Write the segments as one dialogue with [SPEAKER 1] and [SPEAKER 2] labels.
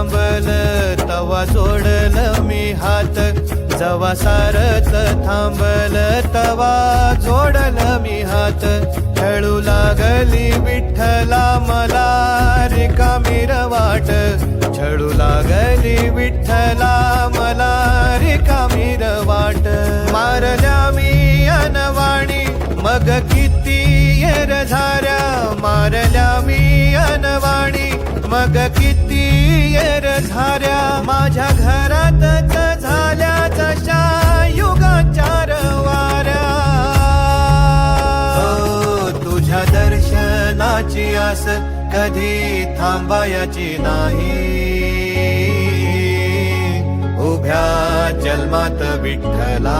[SPEAKER 1] थांबल तवा जोडल मी हात. जवा सारत थांबल तवा जोडल मी हात. खेळू लागली विठ्ठला मला रिकामीर वाट. छळू लागली विठ्ठला किती येर झाऱ्या माझ्या घरातच झाल्या जशा युगाचार वाऱ्या हो, तुझ्या दर्शनाची आस कधी थांबायची नाही. उभ्या जन्मात विठ्ठला.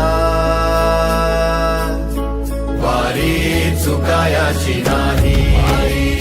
[SPEAKER 1] वारी चुकायाची नाही वारी चुकायाची नाही.